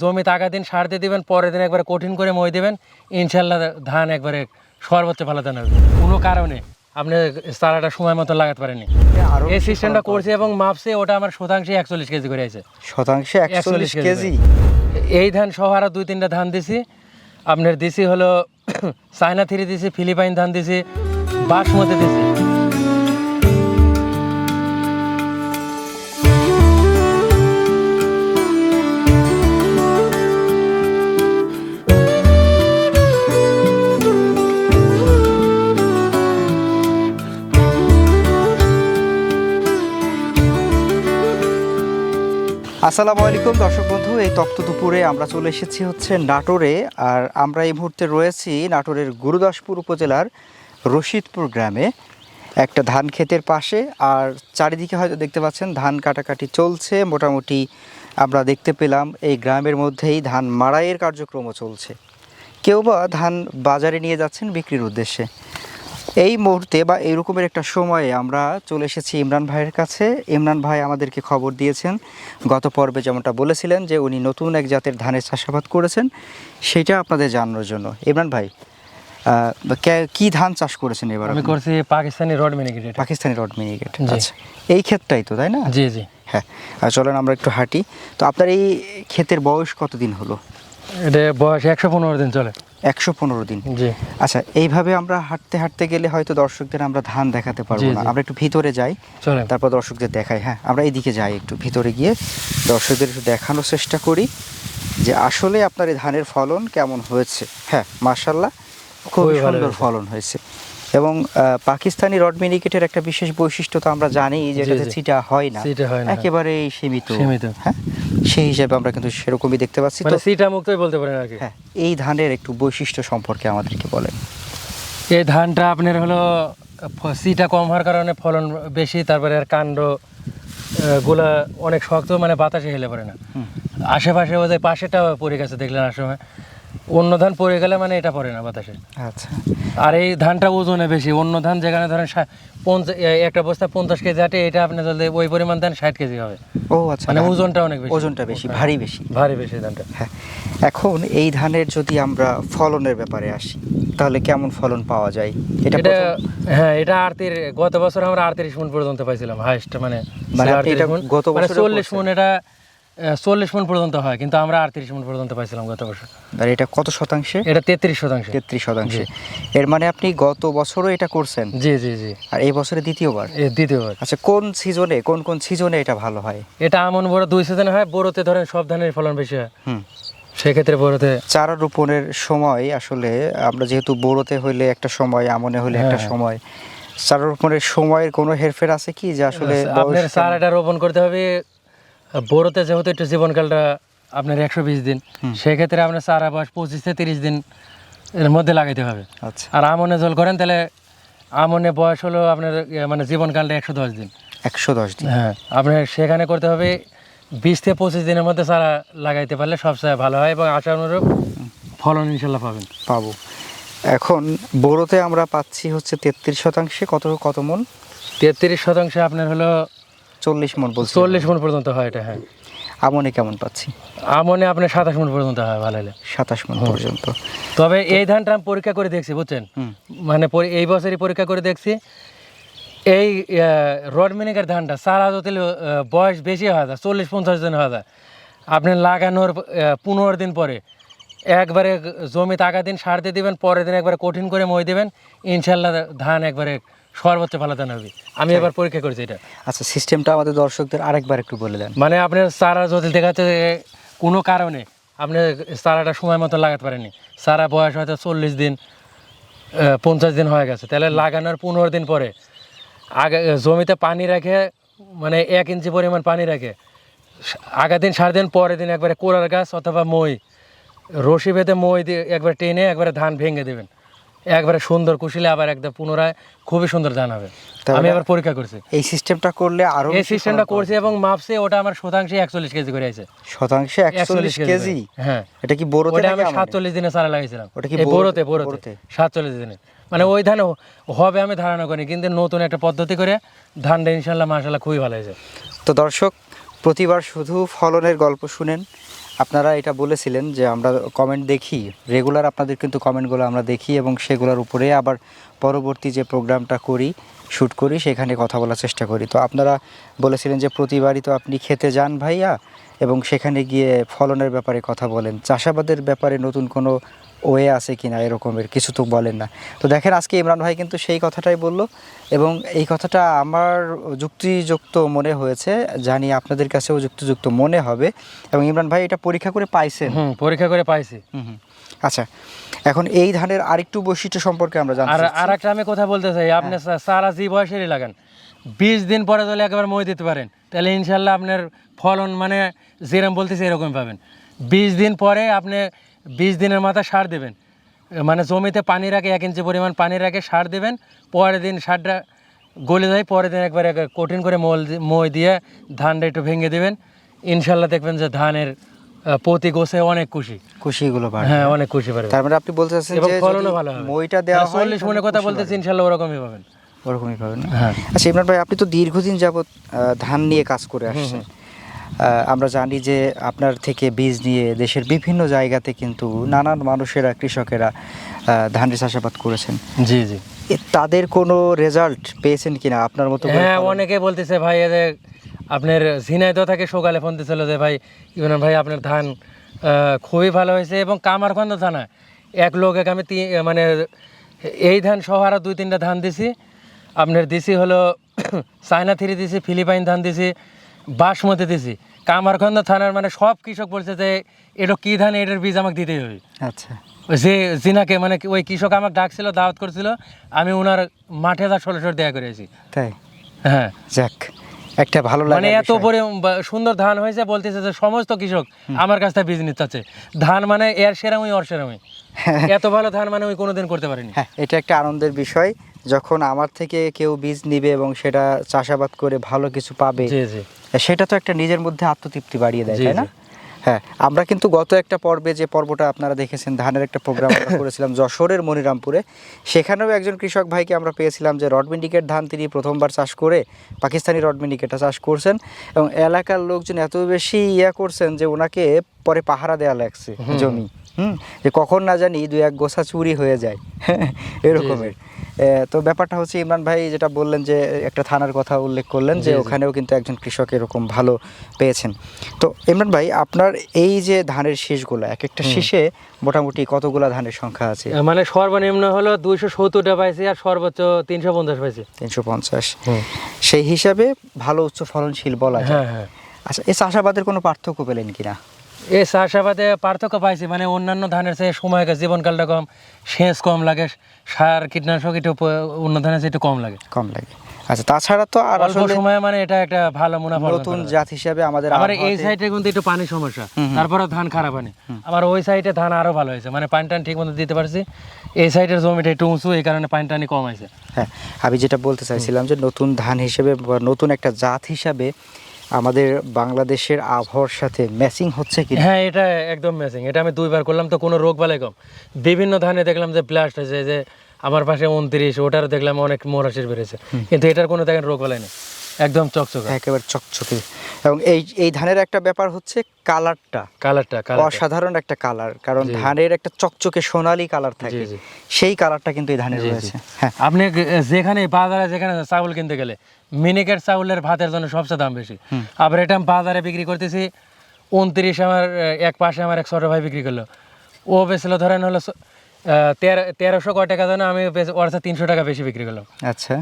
জমি টাকা দিন সার দিয়ে দিবেন পরের দিন একবারে কঠিন করে মই দেবেন ইনশাল্লাহ ধান একবারে সর্বোচ্চ ভালো ধান হবে কোনো কারণে। আপনি চারাটা সময় মতো লাগাতে পারেননি। এই সিস্টেমটা করছে এবং মাপছে ওটা আমার শতাংশে একচল্লিশ কেজি করে আছে। শতাংশে একচল্লিশ কেজি? এই ধান সহ আরও দুই তিনটা ধান দিছি। আপনার দিছি হলো চায়না থ্রি দিছি ফিলিপাইন ধান দিছি বাসমতি দিছি। আসসালামু আলাইকুম, দর্শক বন্ধু, এই তপ্ত দুপুরে আমরা চলে এসেছি হচ্ছে নাটোরে, আর আমরা এই মুহূর্তে রয়েছি নাটোরের গুরুদাসপুর উপজেলার রশিদপুর গ্রামে। একটা ধান ক্ষেতের পাশে, আর চারিদিকে হয়তো দেখতে পাচ্ছেন, ধান কাটাকাটি চলছে, মোটামুটি আমরা দেখতে পেলাম এই গ্রামের মধ্যেই ধান মাড়াইয়ের কার্যক্রমও চলছে। কেউ বা ধান বাজারে নিয়ে যাচ্ছেন বিক্রির উদ্দেশ্যে। এই মুহূর্তে বা এই রকমের একটা সময়ে আমরা চলে এসেছি ইমরান ভাইয়ের কাছে। ইমরান ভাই আমাদেরকে খবর দিয়েছেন গত পর্বে যেমনটা বলেছিলেন যে উনি নতুন এক জাতের ধানের চাষাবাদ করেছেন সেটা আপনাদের জানানোর জন্য। ইমরান ভাই কি ধান চাষ করেছেন এবার আমি করছি Pakistani rod miniket Pakistani rod miniket জি। আচ্ছা। এই ক্ষেতটাই তো তাই না? জি জি। হ্যাঁ চলেন আমরা একটু হাঁটি। তো আপনার এই ক্ষেতের বয়স কতদিন হলো? এটা বয়স একশো পনেরো দিন চলে। একশো পনেরো দিন। আচ্ছা এইভাবে আমরা হাঁটতে হাঁটতে গেলে হয়তো দর্শকদের আমরা ধান দেখাতে পারব না। আমরা একটু ভিতরে যাই তারপর দর্শকদের দেখাই। হ্যাঁ আমরা এইদিকে যাই একটু ভিতরে গিয়ে দর্শকদের একটু দেখানোর চেষ্টা করি যে আসলে আপনার এই ধানের ফলন কেমন হয়েছে। হ্যাঁ মার্শাল্লাহ খুবই সুন্দর ফলন হয়েছে। এবং পাকিস্তানি রড মিনিকেটের একটা বিশেষ বৈশিষ্ট্য তো আমরা জানি যে এটাতে জি। হয় না হয় না। একেবারে সীমিত সীমিত। হ্যাঁ সেই হিসাবে আমরা কিন্তু সেরকমই দেখতে পাচ্ছি তো মানে সিটা মুক্তই বলতে পারেন আর কি হ্যাঁ এই ধানের একটু বৈশিষ্ট্য সম্পর্কে আমাদেরকে বলেন এই ধানটা আপনার হলো সিটা কম হওয়ার কারণে ফলন বেশি তারপরে আর কাণ্ডগুলা অনেক শক্ত মানে বাতাসে হেলে পড়ে না। আশেপাশে ওদের পাশেটা পড়ে গেছে দেখলেন সময় অন্য ধান পড়ে গেলে মানে এটা পড়ে না বাতাসে। আচ্ছা। আর এই ধানটা ওজনে বেশি অন্য ধান যেখানে ধরেন একটা বস্তা পঞ্চাশ কেজি আটে এটা আপনি যদি ওই পরিমাণ ধান ষাট কেজি হবে। ও আচ্ছা। মানে ওজনটা অনেক বেশি। ওজনটা বেশি ভারী বেশি। ভারী বেশি ধানটা। হ্যাঁ। এখন এই ধানের যদি আমরা ফলনের ব্যাপারে আসি তাহলে কেমন ফলন পাওয়া যায়? এটা হ্যাঁ এটা আটত্রিশ গত বছর আমরা আটত্রিশ মন পর্যন্ত পাইছিলাম হাইস্ট মানে মানে ছিল আপনি 38 এটা গত মানে বছরেও চল্লিশ মন এটা চল্লিশ মন পর্যন্ত হয় কিন্তু আমরা আটত্রিশ মন পর্যন্ত পাইছিলাম গত বছর। আর এটা কত শতাংশে? এটা তেত্রিশ শতাংশ। তেত্রিশ শতাংশে। এর মানে আপনি গত বছরও এটা করছেন? জি জি জি। আর এই বছরে দ্বিতীয়বার? দ্বিতীয়বার। আচ্ছা কোন সিজনে কোন কোন সিজনে এটা ভালো হয়? এটা আমন বড় দুই সিজনে হয় বড়তে ধরেন সব ধানের ফলন বেশি হয়। হুম। সেক্ষেত্রে বড়তে চারা রোপণের সময় আসলে আমরা যেহেতু বোরোতে হইলে একটা সময় আমনে হইলে একটা হ্যাঁ। সময়। চারা রোপণের সময়ের কোনো হেরফের আছে কি? যে আসলে আপনার বয়স চার এটা রোপণ করতে হবে বড়তে যেহেতু একটু জীবনকালটা আপনার একশো বিশ দিন সেক্ষেত্রে আপনার চারা বয়স পঁচিশ থেকে তিরিশ দিন এর মধ্যে লাগাইতে হবে। আচ্ছা। আর আমনে জল করেন তাহলে আমনে বয়স হলো আপনার ইয়ে মানে জীবনকালটা একশো দশ দিন। একশো দশ দিন। হ্যাঁ আপনার সেখানে করতে হবে বিশ থেকে পঁচিশ দিনের মধ্যে চারা লাগাইতে পারলে সবচেয়ে ভালো হয় এবং আশা অনুরূপ ফলন ইনশাল্লাহ পাবেন। পাবো। এখন বোরোতে আমরা পাচ্ছি হচ্ছে তেত্রিশ শতাংশে কত কত মন? তেত্রিশ শতাংশে আপনার হলো চল্লিশ মন বলছি। চল্লিশ মন পর্যন্ত হয় এটা হ্যাঁ। আমনে কেমন পাচ্ছি? আমনে আপনার সাতাশ মন পর্যন্ত হয় ভালো হলে। সাতাশ মন পর্যন্ত। তবে এই ধানটা আমি পরীক্ষা করে দেখছি বুঝছেন? মানে এই বছরই পরীক্ষা করে দেখছি। এই রড মিনিকের ধানটা সারা যদি বয়স বেশি হয় যায় চল্লিশ পঞ্চাশ দিন হয় যায় আপনি লাগানোর পনেরো দিন পরে একবারে জমি টাকা দিন সার দিয়ে দিবেন পরের দিন একবারে কঠিন করে মই দেবেন ইনশাল্লাহ ধান একবারে সর্বোচ্চ ভালো ধান হবে। আমি এবার পরীক্ষা করেছি এটা। আচ্ছা সিস্টেমটা আমাদের দর্শকদের আরেকবার একটু বলে দেন। মানে আপনার চারা যদি যে কোনো কারণে আপনি চারাটা সময় মতো লাগাতে পারেননি চারা বয়স হয়তো চল্লিশ দিন পঞ্চাশ দিন হয়ে গেছে। তাহলে লাগানোর পনেরো দিন পরে আগে জমিতে পানি রাখে মানে এক ইঞ্চি পরিমাণ পানি রাখে আগের দিন সার দিন পরের দিন একবারে কোড়ার গাছ অথবা মই রশি বেঁধে মই দিয়ে একবার টেনে একবারে ধান ভেঙে দেবেন। একবারে সুন্দর কুশিলে আবার একদম পুনরায় খুবই সুন্দর ধান হবে। আমি এবার পরীক্ষা করছি। এই সিস্টেমটা করলে আরও এই সিস্টেমটা করছি এবং মাপছি ওটা আমার শতাংশে একচল্লিশ কেজি করে আছে। শতাংশে একচল্লিশ কেজি? হ্যাঁ। এটা কি বোরোতে ওটা আমি? সাতচল্লিশ দিনে চারা লাগিয়েছিলাম। ওটা কি বোরোতে বোরোতে? সাতচল্লিশ দিনে। মানে ওই ধান হবে আমি ধারণা করি কিন্তু নতুন একটা পদ্ধতি করে ধানটা ইনশাল্লাহ মাসাল্লাহ খুবই ভালো হয়েছে। তো দর্শক প্রতিবার শুধু ফলনের গল্প শুনেন আপনারা এটা বলেছিলেন যে আমরা কমেন্ট দেখি রেগুলার আপনাদের কিন্তু কমেন্টগুলো আমরা দেখি এবং সেগুলোর উপরে আবার পরবর্তী যে প্রোগ্রামটা করি শ্যুট করি, সেখানে কথা বলার চেষ্টা করি। তো আপনারা বলেছিলেন যে প্রতিবারই তো আপনি খেতে যান ভাইয়া এবং সেখানে গিয়ে ফলনের ব্যাপারে কথা বলেন। চাষাবাদের ব্যাপারে নতুন কোনো ওয়ে আছে কিনা এরকমের কিছু তো বলেন না। তো দেখেন আজকে ইমরান ভাই কিন্তু সেই কথাটাই বলল এবং এই কথাটা আমার যুক্তিযুক্ত মনে হয়েছে জানি আপনাদের কাছেও যুক্তিযুক্ত মনে হবে এবং ইমরান ভাই এটা পরীক্ষা করে পাইছেন। হুম পরীক্ষা করে পাইছি। হুম। আচ্ছা এখন এই ধানের আরেকটু বৈশিষ্ট্য সম্পর্কে আমরা জানি আর। আর একটা আমি কথা বলতে চাই আপনি সা- সারা জি বয়সেরই লাগান। বিশ দিন পরে তাহলে একবার মই দিতে পারেন। তাহলে ইনশাল্লাহ আপনার ফলন মানে যেরকম বলতেছে এরকম পাবেন। বিশ দিন পরে আপনি বিশ দিনের মাথা সার দেবেন। মানে জমিতে পানি রাখে এক ইঞ্চি পরিমাণ পানি রাখে সার দেবেন। পরের দিন সারটা গলে যায় পরের দিন একবার এক- কঠিন করে মল মই দিয়ে ধানটা একটু ভেঙে দেবেন। ইনশাল্লাহ দেখবেন যে ধানের প্রতি গোছে অনেক খুশি। খুশিগুলো বাড়বে। হ্যাঁ অনেক খুশি পারবে তার মানে আপনি বলতে চাচ্ছেন এবং যে ফলনও ভালো হবে। মইটা দেওয়া হয় চল্লিশ মনে কথা খুশি বলতেছি। ইনশাল্লাহ ওরকমই পাবেন। ওরকমই পাবেন হ্যাঁ। আচ্ছা ইমরান ভাই আপনি তো দীর্ঘদিন আহ, ধান নিয়ে কাজ করে আসছেন। আমরা জানি যে আপনার থেকে বীজ নিয়ে দেশের বিভিন্ন জায়গাতে কিন্তু নানান মানুষেরা কৃষকেরা ধানের চাষাবাদ করেছেন। জি জি। তাদের কোনো রেজাল্ট পেয়েছেন কিনা? আপনার মতো হ্যাঁ? অনেকে বলতেছে ভাই এ যে আপনার ঝিনাইদহ থেকে সকালে ফোন দিছিল যে ভাই ইমরান ভাই আপনার ধান খুবই ভালো হয়েছে এবং কামারখন্দ থানা এক লোক এক আমি মানে এই ধান সহ আরও দুই তিনটা ধান দিছি। আপনার দিছি হলো চায়না থ্রি দিছি ফিলিপাইন ধান দিছি বাসমতি দিছি। কামারখন্দ থানার মানে সব কৃষক বলছে যে এটা কী ধান এটার বীজ আমাকে দিতেই হবে? আচ্ছা। যে জিনাকে মানে ওই কৃষক আমাকে ডাকছিল দাওয়াত করছিল আমি ওনার মাঠে যা ষোলোশো দেয়া করেছি তাই? হ্যাঁ। যাক একটা ভালো লাগে মানে এত পরি সুন্দর ধান হয়েছে বলতেছে যে সমস্ত কৃষক আমার কাছ থেকে বীজ নিতে চাচ্ছে। ধান মানে এর সেরামই অর সেরামই। এত ভালো ধান মানে আমি কোনোদিন করতে পারিনি। হ্যাঁ এটা একটা আনন্দের বিষয়। যখন আমার থেকে কেউ বীজ নিবে এবং সেটা চাষাবাদ করে ভালো কিছু পাবে সেটা তো একটা নিজের মধ্যে আত্মতৃপ্তি বাড়িয়ে দেয় তাই না? হ্যাঁ আমরা কিন্তু গত একটা পর্বে যে পর্বটা আপনারা দেখেছেন ধানের একটা প্রোগ্রাম করেছিলাম যশোরের মনিরামপুরে সেখানেও একজন কৃষক ভাইকে আমরা পেয়েছিলাম যে রডমিন্ডিকেট ধান তিনি প্রথমবার চাষ করে পাকিস্তানি রডমিন্ডিকেটটা চাষ করছেন এবং এলাকার লোকজন এত বেশি ইয়া করছেন যে ওনাকে পরে পাহারা দেওয়া লাগছে জমি হুম? যে কখন না জানি দু এক গোছা চুরি হয়ে যায় এরকমের। তো ব্যাপারটা হচ্ছে ইমরান ভাই যেটা বললেন যে একটা থানার কথা উল্লেখ করলেন যে। ওখানেও কিন্তু একজন কৃষক এরকম ভালো পেয়েছেন। তো ইমরান ভাই আপনার এই যে ধানের শীষগুলো এক একটা শীষে মোটামুটি কতগুলা ধানের সংখ্যা আছে? মানে সর্বনিম্ন হলো দুইশো সত্তরটা পাইছি আর সর্বোচ্চ তিনশো পঞ্চাশ পাইছি। তিনশো পঞ্চাশ। সেই হিসাবে ভালো উচ্চ ফলনশীল বলা যায়। হ্যাঁ হ্যাঁ। আচ্ছা এই চাষাবাদের কোনো পার্থক্য পেলেন কিনা? এই চাষাবাদে পার্থক্য পাইছি মানে অন্যান্য ধানের চেয়ে সময় জীবনকালটা কম সেচ কম লাগে সার কীটনাশক একটু অন্য ধানের চেয়ে একটু কম লাগে। কম লাগে। আচ্ছা তাছাড়া তো আর অল্প সময়ে মানে এটা একটা ভালো মুনাফা নতুন জাত হিসাবে আমাদের আমার এই সাইডে কিন্তু একটু পানির সমস্যা তারপরে ধান খারাপ হয়নি। আমার ওই সাইডে ধান আরও ভালো হয়েছে মানে পানি টান ঠিক মতো দিতে পারছি। এই সাইডের জমিটা একটু উঁচু এই কারণে পানি টানি কম হয়েছে। হ্যাঁ আমি যেটা বলতে চাইছিলাম যে নতুন ধান হিসেবে বা নতুন একটা জাত হিসাবে আমাদের বাংলাদেশের আবহাওয়ার সাথে ম্যাচিং হচ্ছে কি হ্যাঁ এটা একদম ম্যাচিং এটা আমি দুইবার করলাম তো কোনো রোগ বালাই কম। বিভিন্ন ধানে দেখলাম যে ব্লাস্ট হয়েছে যে আমার পাশে উনত্রিশ ওটার দেখলাম অনেক মরাশের বেড়েছে। কিন্তু এটার কোনো দেখেন রোগ বালাই নেই। একদম চকচকে। একেবারে চকচকে। এবং এই এই ধানের একটা ব্যাপার হচ্ছে কালারটা। কালারটা কালার অসাধারণ একটা কালার কারণ ধানের একটা চকচকে সোনালী কালার থাকে। সেই কালারটা কিন্তু এই ধানের। রয়েছে। হ্যাঁ। আপনি যেখানে বাজারে যেখানে চাউল কিনতে গেলে মিনিকেট চাউলের ভাতের জন্য সবচেয়ে দাম বেশি। আবার এটা বাজারে বিক্রি করতেছি উনত্রিশ আমার এক পাশে আমার এক ছোট ভাই বিক্রি করল। ও বেছিল ধরেন হলো তেরো তেরোশো কয় টাকা জানো আমি ওর তিনশো টাকা বেশি বিক্রি করলাম। আচ্ছা।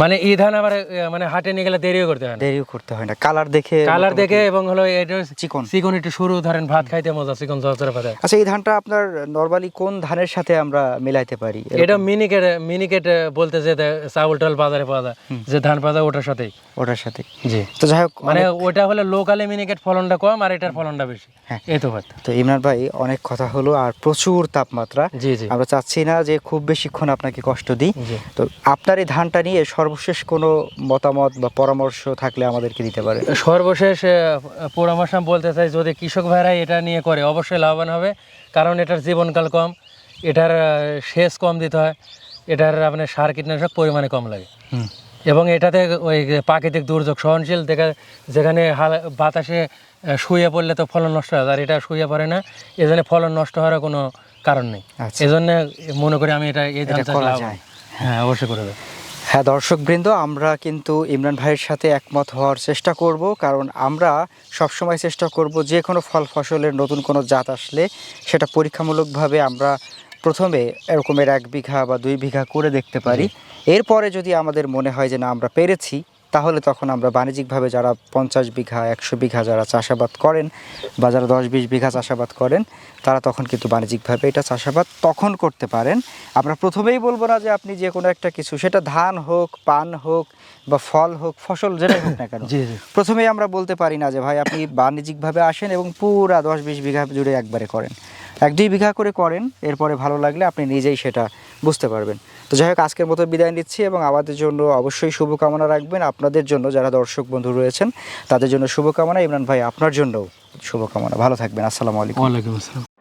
মানে এই ধান আবার মানে হাটে নিয়ে গেলে দেরিও করতে হয় দেরিও করতে হয় না। কালার দেখে কালার দেখে এবং হলো এটা চিকন। চিকন একটু শুরু ধরেন ভাত খাইতে মজা চিকন চরচরে ভাত। আচ্ছা এই ধানটা আপনার নরমালি কোন ধানের সাথে আমরা মিলাইতে পারি? এটা মিনিকেট মিনিকেট বলতে যে চাউল টাউল বাজারে পাওয়া যায়। যে ধান পাওয়া যায় ওটার সাথেই। ওটার সাথে জি। তো যাই হোক মানে ওটা হলে লোকালে মিনিকেট ফলনটা কম আর এটার ফলনটা বেশি। হ্যাঁ। এই তো ভাত। তো ইমরান ভাই অনেক কথা হলো আর প্রচুর তাপমাত্রা। জি জি। আমরা চাচ্ছি না যে খুব বেশিক্ষণ আপনাকে কষ্ট দিই। তো আপনার এই ধানটা নিয়ে সর্বশেষ কোনো মতামত বা পরামর্শ থাকলে আমাদেরকে দিতে পারে। সর্বশেষ পরামর্শ বলতে চাই যদি কৃষক ভাইরাই এটা নিয়ে করে অবশ্যই লাভবান হবে কারণ এটার জীবনকাল কম এটার সেচ কম দিতে হয় এটার আপনার সার কীটনাশক পরিমাণে কম লাগে। এবং এটাতে ওই প্রাকৃতিক দুর্যোগ সহনশীল দেখা যেখানে হাল- বাতাসে শুয়ে পড়লে তো ফলন নষ্ট হয় আর এটা শুয়ে পড়ে না এজন্য ফলন নষ্ট হওয়ার কোনো কারণ নেই। আচ্ছা। এজন্য মনে করি আমি এটা এই ধান। হ্যাঁ অবশ্যই করে দেবো হ্যাঁ দর্শকবৃন্দ আমরা কিন্তু ইমরান ভাইয়ের সাথে একমত হওয়ার চেষ্টা করব কারণ আমরা সবসময় চেষ্টা করব যে কোনো ফল ফসলের নতুন কোনো জাত আসলে সেটা পরীক্ষামূলকভাবে আমরা প্রথমে এরকমের এক বিঘা বা দুই বিঘা করে দেখতে পারি। এরপরে যদি আমাদের মনে হয় যে না আমরা পেরেছি তাহলে তখন আমরা বাণিজ্যিকভাবে যারা পঞ্চাশ বিঘা একশো বিঘা যারা চাষাবাদ করেন বা যারা দশ বিশ বিঘা চাষাবাদ করেন তারা তখন কিন্তু বাণিজ্যিকভাবে এটা চাষাবাদ তখন করতে পারেন। আমরা প্রথমেই বলব না যে আপনি যে কোনো একটা কিছু সেটা ধান হোক পান হোক বা ফল হোক ফসল যেটাই হোক না কেন। প্রথমেই আমরা বলতে পারি না যে ভাই আপনি বাণিজ্যিকভাবে আসেন এবং পুরা দশ বিশ বিঘা জুড়ে একবারে করেন। এক দুই বিঘা করে করেন এরপরে ভালো লাগলে আপনি নিজেই সেটা বুঝতে পারবেন। তো যাই হোক, আজকের মতো বিদায় নিচ্ছি এবং আমাদের জন্য অবশ্যই শুভকামনা রাখবেন। আপনাদের জন্য যারা দর্শক বন্ধু রয়েছেন, তাদের জন্য শুভকামনা। ইমরান ভাই, আপনার জন্যও শুভকামনা। ভালো থাকবেন। আসসালামু আলাইকুম। আসসালাম।